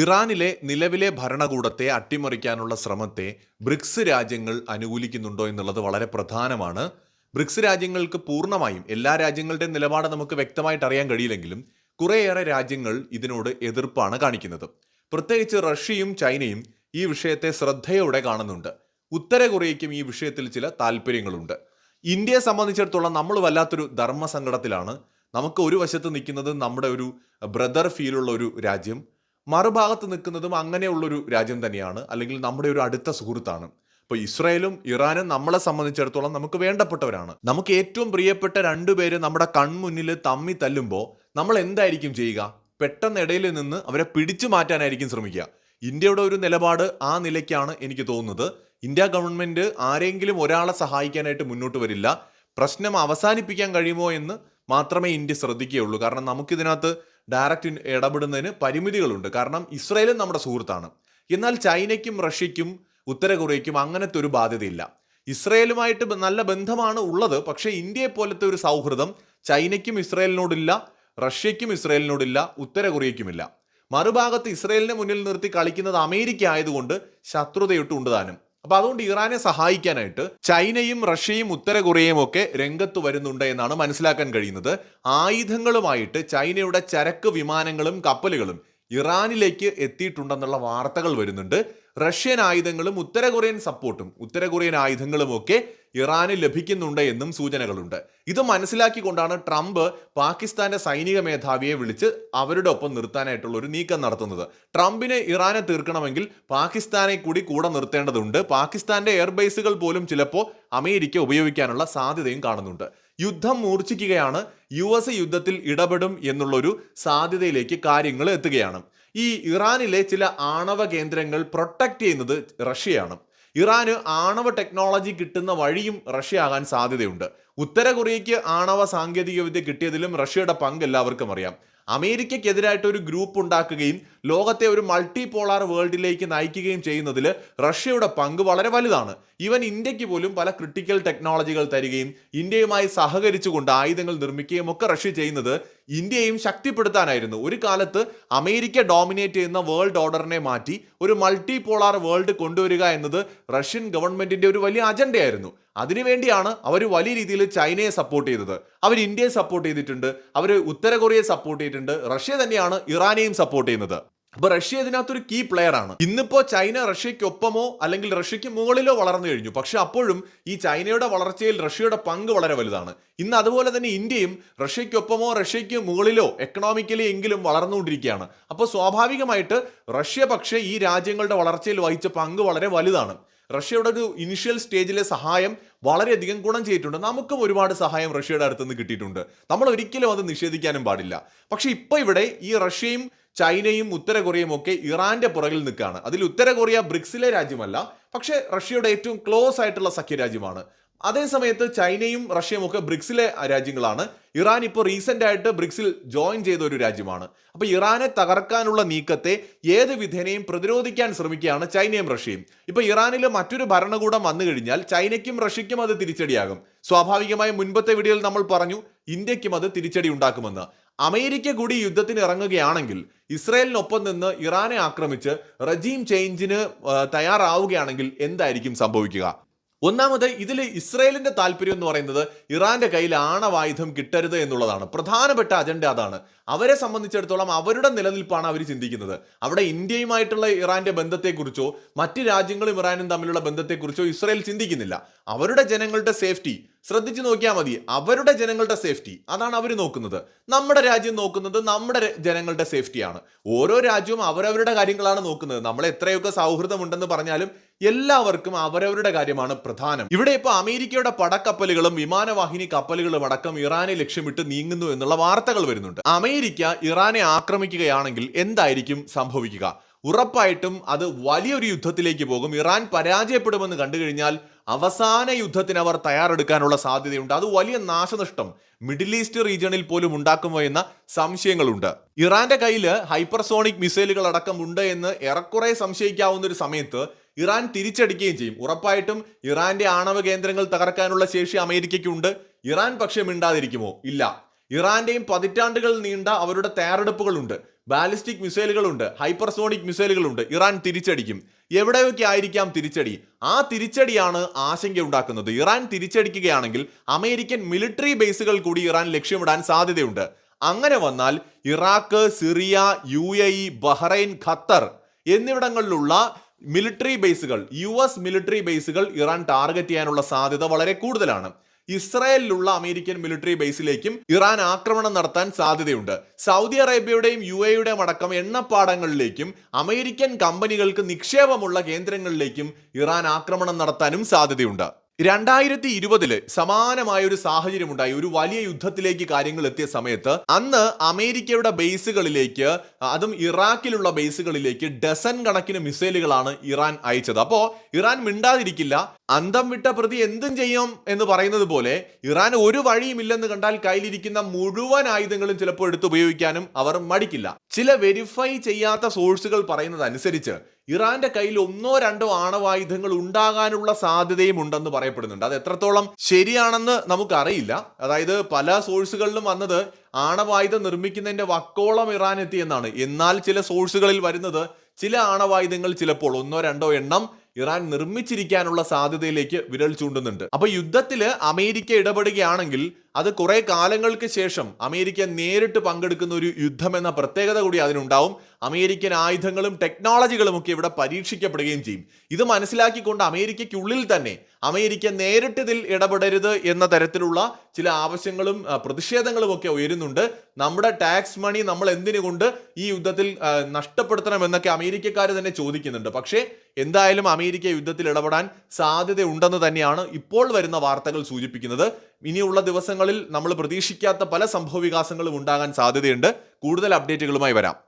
ഇറാനിലെ നിലവിലെ ഭരണകൂടത്തെ അട്ടിമറിക്കാനുള്ള ശ്രമത്തെ ബ്രിക്സ് രാജ്യങ്ങൾ അനുകൂലിക്കുന്നുണ്ടോ എന്നുള്ളത് വളരെ പ്രധാനമാണ്. ബ്രിക്സ് രാജ്യങ്ങൾക്ക് പൂർണമായും എല്ലാ രാജ്യങ്ങളുടെയും നിലപാട് നമുക്ക് വ്യക്തമായിട്ട് അറിയാൻ കഴിയില്ലെങ്കിലും കുറേയേറെ രാജ്യങ്ങൾ ഇതിനോട് എതിർപ്പാണ് കാണിക്കുന്നത്. പ്രത്യേകിച്ച് റഷ്യയും ചൈനയും ഈ വിഷയത്തെ ശ്രദ്ധയോടെ കാണുന്നുണ്ട്. ഉത്തര കൊറിയയ്ക്കും ഈ വിഷയത്തിൽ ചില താല്പര്യങ്ങളുണ്ട്. ഇന്ത്യയെ സംബന്ധിച്ചിടത്തോളം നമ്മൾ വല്ലാത്തൊരു ധർമ്മസങ്കടത്തിലാണ്. നമുക്ക് ഒരു വശത്ത് നിൽക്കുന്നത് നമ്മുടെ ഒരു ബ്രദർ ഫീലുള്ള ഒരു രാജ്യം മറുഭാഗത്ത് നിൽക്കുന്നതും അങ്ങനെയുള്ളൊരു രാജ്യം തന്നെയാണ് അല്ലെങ്കിൽ നമ്മുടെ ഒരു അടുത്ത സുഹൃത്താണ്. ഇപ്പോൾ ഇസ്രായേലും ഇറാനും നമ്മളെ സംബന്ധിച്ചിടത്തോളം നമുക്ക് വേണ്ടപ്പെട്ടവരാണ്. നമുക്ക് ഏറ്റവും പ്രിയപ്പെട്ട രണ്ടുപേര് നമ്മുടെ കൺമുന്നിൽ തമ്മി തല്ലുമ്പോൾ നമ്മൾ എന്തായിരിക്കും ചെയ്യുക? പെട്ടെന്ന് ഇടയിൽ നിന്ന് അവരെ പിടിച്ചു മാറ്റാനായിരിക്കും ശ്രമിക്കുക. ഇന്ത്യയുടെ ഒരു നിലപാട് ആ നിലയ്ക്കാണ് എനിക്ക് തോന്നുന്നത്. ഇന്ത്യ ഗവൺമെന്റ് ആരെങ്കിലും ഒരാളെ സഹായിക്കാനായിട്ട് മുന്നോട്ട് വരില്ല. പ്രശ്നം അവസാനിപ്പിക്കാൻ കഴിയുമോ എന്ന് മാത്രമേ ഇന്ത്യ ശ്രദ്ധിക്കുകയുള്ളൂ. കാരണം നമുക്കിതിനകത്ത് ഡയറക്റ്റ് ഇടപെടുന്നതിന് പരിമിതികളുണ്ട്. കാരണം ഇസ്രായേലും നമ്മുടെ സുഹൃത്താണ്. എന്നാൽ ചൈനയ്ക്കും റഷ്യയ്ക്കും ഉത്തര കൊറിയയ്ക്കും അങ്ങനത്തെ ഒരു ബാധ്യതയില്ല. ഇസ്രായേലുമായിട്ട് നല്ല ബന്ധമാണ് ഉള്ളത്. പക്ഷേ ഇന്ത്യയെ പോലത്തെ ഒരു സൗഹൃദം ചൈനയ്ക്കും ഇസ്രായേലിനോടില്ല റഷ്യയ്ക്കും ഇസ്രായേലിനോടില്ല ഉത്തര കൊറിയയ്ക്കുമില്ല. മറുഭാഗത്ത് ഇസ്രായേലിനെ മുന്നിൽ നിർത്തി കളിക്കുന്നത് അമേരിക്ക ആയതുകൊണ്ട് ശത്രുതയൊട്ടുണ്ട് താനും. അപ്പൊ അതുകൊണ്ട് ഇറാനെ സഹായിക്കാനായിട്ട് ചൈനയും റഷ്യയും ഉത്തര കൊറിയയും ഒക്കെ രംഗത്ത് വരുന്നുണ്ട് എന്നാണ് മനസ്സിലാക്കാൻ കഴിയുന്നത്. ആയുധങ്ങളുമായിട്ട് ചൈനയുടെ ചരക്ക് വിമാനങ്ങളും കപ്പലുകളും ഇറാനിലേക്ക് എത്തിയിട്ടുണ്ടെന്നുള്ള വാർത്തകൾ വരുന്നുണ്ട്. റഷ്യൻ ആയുധങ്ങളും ഉത്തര കൊറിയൻ സപ്പോർട്ടും ഉത്തര കൊറിയൻ ആയുധങ്ങളും ഒക്കെ ഇറാന് ലഭിക്കുന്നുണ്ട് എന്നും സൂചനകളുണ്ട്. ഇത് മനസ്സിലാക്കിക്കൊണ്ടാണ് ട്രംപ് പാകിസ്ഥാന്റെ സൈനിക മേധാവിയെ വിളിച്ച് അവരുടെ ഒപ്പം നിർത്താനായിട്ടുള്ള ഒരു നീക്കം നടത്തുന്നത്. ട്രംപിന് ഇറാനെ തീർക്കണമെങ്കിൽ പാകിസ്ഥാനെ കൂടി കൂടെ നിർത്തേണ്ടതുണ്ട്. പാകിസ്ഥാന്റെ എയർബേസുകൾ പോലും ചിലപ്പോൾ അമേരിക്ക ഉപയോഗിക്കാനുള്ള സാധ്യതയും കാണുന്നുണ്ട്. യുദ്ധം മൂർച്ഛിക്കുകയാണ് യു എസ് യുദ്ധത്തിൽ ഇടപെടും എന്നുള്ളൊരു സാധ്യതയിലേക്ക് കാര്യങ്ങൾ എത്തുകയാണ്. ഈ ഇറാനിലെ ചില ആണവ കേന്ദ്രങ്ങൾ പ്രൊട്ടക്റ്റ് ചെയ്യുന്നത് റഷ്യയാണ്. ഇറാന് ആണവ ടെക്നോളജി കിട്ടുന്ന വഴിയും റഷ്യ ആകാൻ സാധ്യതയുണ്ട്. ഉത്തര കൊറിയയ്ക്ക് ആണവ സാങ്കേതികവിദ്യ കിട്ടിയതിലും റഷ്യയുടെ പങ്ക് എല്ലാവർക്കും അറിയാം. അമേരിക്കയ്ക്കെതിരായിട്ട് ഒരു ഗ്രൂപ്പ് ഉണ്ടാക്കുകയും ലോകത്തെ ഒരു മൾട്ടി പോളാർ വേൾഡിലേക്ക് നയിക്കുകയും ചെയ്യുന്നതിൽ റഷ്യയുടെ പങ്ക് വളരെ വലുതാണ്. ഇവൻ ഇന്ത്യയ്ക്ക് പോലും പല ക്രിട്ടിക്കൽ ടെക്നോളജികൾ തരികയും ഇന്ത്യയുമായി സഹകരിച്ചുകൊണ്ട് ആയുധങ്ങൾ നിർമ്മിക്കുകയും ഒക്കെ റഷ്യ ചെയ്യുന്നത് ഇന്ത്യയും ശക്തിപ്പെടുത്താനായിരുന്നു. ഒരു കാലത്ത് അമേരിക്ക ഡോമിനേറ്റ് ചെയ്യുന്ന വേൾഡ് ഓർഡറിനെ മാറ്റി ഒരു മൾട്ടി പോളാർ വേൾഡ് കൊണ്ടുവരിക എന്നത് റഷ്യൻ ഗവൺമെന്റിന്റെ ഒരു വലിയ അജണ്ടയായിരുന്നു അതിനുവേണ്ടിയാണ് അവർ വലിയ രീതിയിൽ ചൈനയെ സപ്പോർട്ട് ചെയ്തത്. അവർ ഇന്ത്യയെ സപ്പോർട്ട് ചെയ്തിട്ടുണ്ട്. അവർ ഉത്തര കൊറിയയെ സപ്പോർട്ട് ചെയ്തിട്ടുണ്ട്. റഷ്യ തന്നെയാണ് ഇറാനെയും സപ്പോർട്ട് ചെയ്യുന്നത്. അപ്പൊ റഷ്യ ഇതിനകത്തൊരു കീ പ്ലെയർ ആണ്. ഇന്നിപ്പോ ചൈന റഷ്യക്കൊപ്പമോ അല്ലെങ്കിൽ റഷ്യക്ക് മുകളിലോ വളർന്നു കഴിഞ്ഞു. പക്ഷെ അപ്പോഴും ഈ ചൈനയുടെ വളർച്ചയിൽ റഷ്യയുടെ പങ്ക് വളരെ വലുതാണ്. ഇന്ന് അതുപോലെ തന്നെ ഇന്ത്യയും റഷ്യക്കൊപ്പമോ റഷ്യയ്ക്ക് മുകളിലോ എക്കണോമിക്കലി എങ്കിലും വളർന്നുകൊണ്ടിരിക്കുകയാണ്. അപ്പോൾ സ്വാഭാവികമായിട്ട് റഷ്യ പക്ഷേ ഈ രാജ്യങ്ങളുടെ വളർച്ചയിൽ വഹിച്ച പങ്ക് വളരെ വലുതാണ്. റഷ്യയുടെ ഒരു ഇനിഷ്യൽ സ്റ്റേജിലെ സഹായം വളരെയധികം ഗുണം ചെയ്തിട്ടുണ്ട്. നമുക്കും ഒരുപാട് സഹായം റഷ്യയുടെ അടുത്ത് നിന്ന് കിട്ടിയിട്ടുണ്ട്. നമ്മൾ ഒരിക്കലും അത് നിഷേധിക്കാനും പാടില്ല. പക്ഷേ ഇപ്പൊ ഇവിടെ ഈ റഷ്യയും ചൈനയും ഉത്തര കൊറിയയും ഒക്കെ ഇറാന്റെ പുറകിൽ നിൽക്കുകയാണ്. അതിൽ ഉത്തര കൊറിയ ബ്രിക്സിലെ രാജ്യമല്ല പക്ഷേ റഷ്യയുടെ ഏറ്റവും ക്ലോസ് ആയിട്ടുള്ള സഖ്യരാജ്യമാണ്. അതേസമയത്ത് ചൈനയും റഷ്യയും ഒക്കെ ബ്രിക്സിലെ രാജ്യങ്ങളാണ്. ഇറാൻ ഇപ്പോൾ റീസെന്റ് ആയിട്ട് ബ്രിക്സിൽ ജോയിൻ ചെയ്ത ഒരു രാജ്യമാണ്. അപ്പോൾ ഇറാനെ തകർക്കാനുള്ള നീക്കത്തെ ഏത് വിധേനയും പ്രതിരോധിക്കാൻ ശ്രമിക്കുകയാണ് ചൈനയും റഷ്യയും. ഇപ്പോൾ ഇറാനിൽ മറ്റൊരു ഭരണകൂടം വന്നു കഴിഞ്ഞാൽ ചൈനയ്ക്കും റഷ്യയ്ക്കും അത് തിരിച്ചടിയാകും. സ്വാഭാവികമായും മുൻപത്തെ വീഡിയോയിൽ നമ്മൾ പറഞ്ഞു ഇന്ത്യക്കും അത് തിരിച്ചടി ഉണ്ടാക്കുമെന്ന്. അമേരിക്ക കൂടി യുദ്ധത്തിന് ഇറങ്ങുകയാണെങ്കിൽ ഇസ്രായേലിനൊപ്പം നിന്ന് ഇറാനെ ആക്രമിച്ച് റജീം ചേഞ്ചിന് തയ്യാറാവുകയാണെങ്കിൽ എന്തായിരിക്കും സംഭവിക്കുക? ഒന്നാമത് ഇതിൽ ഇസ്രയേലിന്റെ താല്പര്യം എന്ന് പറയുന്നത് ഇറാന്റെ കയ്യിൽ ആണവായുധം കിട്ടരുത് എന്നുള്ളതാണ്. പ്രധാനപ്പെട്ട അജണ്ട അതാണ്. അവരെ സംബന്ധിച്ചിടത്തോളം അവരുടെ നിലനിൽപ്പാണ് അവർ ചിന്തിക്കുന്നത്. അവിടെ ഇന്ത്യയുമായിട്ടുള്ള ഇറാന്റെ ബന്ധത്തെക്കുറിച്ചോ മറ്റ് രാജ്യങ്ങളും ഇറാനും തമ്മിലുള്ള ബന്ധത്തെക്കുറിച്ചോ ഇസ്രയേൽ ചിന്തിക്കുന്നില്ല. അവരുടെ ജനങ്ങളുടെ സേഫ്റ്റി ശ്രദ്ധിച്ചു നോക്കിയാൽ മതി. അവരുടെ ജനങ്ങളുടെ സേഫ്റ്റി അതാണ് അവർ നോക്കുന്നത്. നമ്മുടെ രാജ്യം നോക്കുന്നത് നമ്മുടെ ജനങ്ങളുടെ സേഫ്റ്റിയാണ് ഓരോ രാജ്യവും അവരവരുടെ കാര്യങ്ങളാണ് നോക്കുന്നത്. നമ്മൾ എത്രയൊക്കെ സൗഹൃദമുണ്ടെന്ന് പറഞ്ഞാലും എല്ലാവർക്കും അവരവരുടെ കാര്യമാണ് പ്രധാനം. ഇവിടെ ഇപ്പോൾ അമേരിക്കയുടെ പടക്കപ്പലുകളും വിമാനവാഹിനി കപ്പലുകളും അടക്കം ഇറാനെ ലക്ഷ്യമിട്ട് നീങ്ങുന്നു എന്നുള്ള വാർത്തകൾ വരുന്നുണ്ട്. അമേരിക്ക ഇറാനെ ആക്രമിക്കുകയാണെങ്കിൽ എന്തായിരിക്കും സംഭവിക്കുക? ഉറപ്പായിട്ടും അത് വലിയൊരു യുദ്ധത്തിലേക്ക് പോകും. ഇറാൻ പരാജയപ്പെടുമെന്ന് കണ്ടു കഴിഞ്ഞാൽ അവസാന യുദ്ധത്തിന് അവർ തയ്യാറെടുക്കാനുള്ള സാധ്യതയുണ്ട്. അത് വലിയ നാശനഷ്ടം മിഡിൽ ഈസ്റ്റ് റീജിയണിൽ പോലും ഉണ്ടാക്കുമോ എന്ന സംശയങ്ങളുണ്ട്. ഇറാന്റെ കയ്യിൽ ഹൈപ്പർസോണിക് മിസൈലുകൾ അടക്കം ഉണ്ട് എന്ന് ഏറെക്കുറെ സംശയിക്കാവുന്ന ഒരു സമയത്ത് ഇറാൻ തിരിച്ചടിക്കുകയും ചെയ്യും. ഉറപ്പായിട്ടും ഇറാന്റെ ആണവ കേന്ദ്രങ്ങൾ തകർക്കാനുള്ള ശേഷി അമേരിക്കയ്ക്കുണ്ട്. ഇറാൻ പക്ഷേ മിണ്ടാതിരിക്കുമോ? ഇല്ല. ഇറാന്റെയും പതിറ്റാണ്ടുകൾ നീണ്ട അവരുടെ തയ്യാറെടുപ്പുകളുണ്ട്. ബാലിസ്റ്റിക് മിസൈലുകളുണ്ട് ഹൈപ്പർസോണിക് മിസൈലുകളുണ്ട്. ഇറാൻ തിരിച്ചടിക്കും. എവിടെയൊക്കെ ആയിരിക്കാം തിരിച്ചടി? ആ തിരിച്ചടിയാണ് ആശങ്ക ഉണ്ടാക്കുന്നത് ഇറാൻ തിരിച്ചടിക്കുകയാണെങ്കിൽ അമേരിക്കൻ മിലിറ്ററി ബേസുകൾ കൂടി ഇറാൻ ലക്ഷ്യമിടാൻ സാധ്യതയുണ്ട്. അങ്ങനെ വന്നാൽ Iraq Syria U A E Bahrain Qatar എന്നിവിടങ്ങളിലുള്ള military ബേസുകൾ യു എസ് മിലിറ്ററി ബേസുകൾ ഇറാൻ ടാർഗറ്റ് ചെയ്യാനുള്ള സാധ്യത വളരെ കൂടുതലാണ്. ഇസ്രായേലിലുള്ള അമേരിക്കൻ മിലിറ്ററി ബേസിലേക്കും ഇറാൻ ആക്രമണം നടത്താൻ സാധ്യതയുണ്ട്. സൗദി അറേബ്യയുടെയും യു എയുടെയും അടക്കം എണ്ണപ്പാടങ്ങളിലേക്കും അമേരിക്കൻ കമ്പനികൾക്ക് നിക്ഷേപമുള്ള കേന്ദ്രങ്ങളിലേക്കും ഇറാൻ ആക്രമണം നടത്താനും സാധ്യതയുണ്ട്. രണ്ടായിരത്തി ഇരുപതിൽ സമാനമായ ഒരു സാഹചര്യം ഉണ്ടായി ഒരു വലിയ യുദ്ധത്തിലേക്ക് കാര്യങ്ങൾ എത്തിയ സമയത്ത് അന്ന് അമേരിക്കയുടെ ബേസുകളിലേക്ക് അതും ഇറാഖിലുള്ള ബേസുകളിലേക്ക് ഡസൻ കണക്കിന് മിസൈലുകളാണ് ഇറാൻ അയച്ചത്. അപ്പോൾ ഇറാൻ മിണ്ടാതിരിക്കില്ല. അന്തം വിട്ട പ്രതി എന്തും ചെയ്യും എന്ന് പറയുന്നത് പോലെ ഇറാൻ ഒരു വഴിയുമില്ലെന്ന് കണ്ടാൽ കയ്യിലിരിക്കുന്ന മുഴുവൻ ആയുധങ്ങളും ചിലപ്പോൾ എടുത്ത് ഉപയോഗിക്കാനും അവർ മടിക്കില്ല. ചില വെരിഫൈ ചെയ്യാത്ത സോഴ്സുകൾ പറയുന്നത് അനുസരിച്ച് ഇറാന്റെ കയ്യിൽ ഒന്നോ രണ്ടോ ആണവായുധങ്ങൾ ഉണ്ടാകാനുള്ള സാധ്യതയും ഉണ്ടെന്ന് പറയപ്പെടുന്നുണ്ട്. അത് എത്രത്തോളം ശരിയാണെന്ന് നമുക്കറിയില്ല. അതായത് പല സോഴ്സുകളിലും വന്നത് ആണവായുധം നിർമ്മിക്കുന്നതിന്റെ വക്കോളം ഇറാൻ എത്തി എന്നാണ്. എന്നാൽ ചില സോഴ്സുകളിൽ വരുന്നത് ചില ആണവായുധങ്ങൾ ചിലപ്പോൾ ഒന്നോ രണ്ടോ എണ്ണം ഇറാൻ നിർമ്മിച്ചിരിക്കാനുള്ള സാധ്യതയിലേക്ക് വിരൽ ചൂണ്ടുന്നുണ്ട്. അപ്പൊ യുദ്ധത്തിൽ അമേരിക്ക ഇടപെടുകയാണെങ്കിൽ അത് കുറെ കാലങ്ങൾക്ക് ശേഷം അമേരിക്ക നേരിട്ട് പങ്കെടുക്കുന്ന ഒരു യുദ്ധം എന്ന പ്രത്യേകത കൂടി അതിനുണ്ടാവും. അമേരിക്കൻ ആയുധങ്ങളും ടെക്നോളജികളും ഒക്കെ ഇവിടെ പരീക്ഷിക്കപ്പെടുകയും ചെയ്യും. ഇത് മനസ്സിലാക്കിക്കൊണ്ട് അമേരിക്കയ്ക്കുള്ളിൽ തന്നെ അമേരിക്ക നേരിട്ട് ഇതിൽ ഇടപെടരുത് എന്ന തരത്തിലുള്ള ചില ആവശ്യങ്ങളും പ്രതിഷേധങ്ങളും ഒക്കെ ഉയരുന്നുണ്ട്. നമ്മുടെ ടാക്സ് മണി നമ്മൾ എന്തിനു കൊണ്ട് ഈ യുദ്ധത്തിൽ നഷ്ടപ്പെടുത്തണം എന്നൊക്കെ അമേരിക്കക്കാർ തന്നെ ചോദിക്കുന്നുണ്ട്. പക്ഷേ എന്തായാലും അമേരിക്ക യുദ്ധത്തിൽ ഇടപെടാൻ സാധ്യതയുണ്ടെന്ന് തന്നെയാണ് ഇപ്പോൾ വരുന്ന വാർത്തകൾ സൂചിപ്പിക്കുന്നത്. ഇനിയുള്ള ദിവസങ്ങളിൽ നമ്മൾ പ്രതീക്ഷിക്കാത്ത പല സംഭവ വികാസങ്ങളും ഉണ്ടാകാൻ സാധ്യതയുണ്ട്. കൂടുതൽ അപ്ഡേറ്റുകളുമായി വരാം.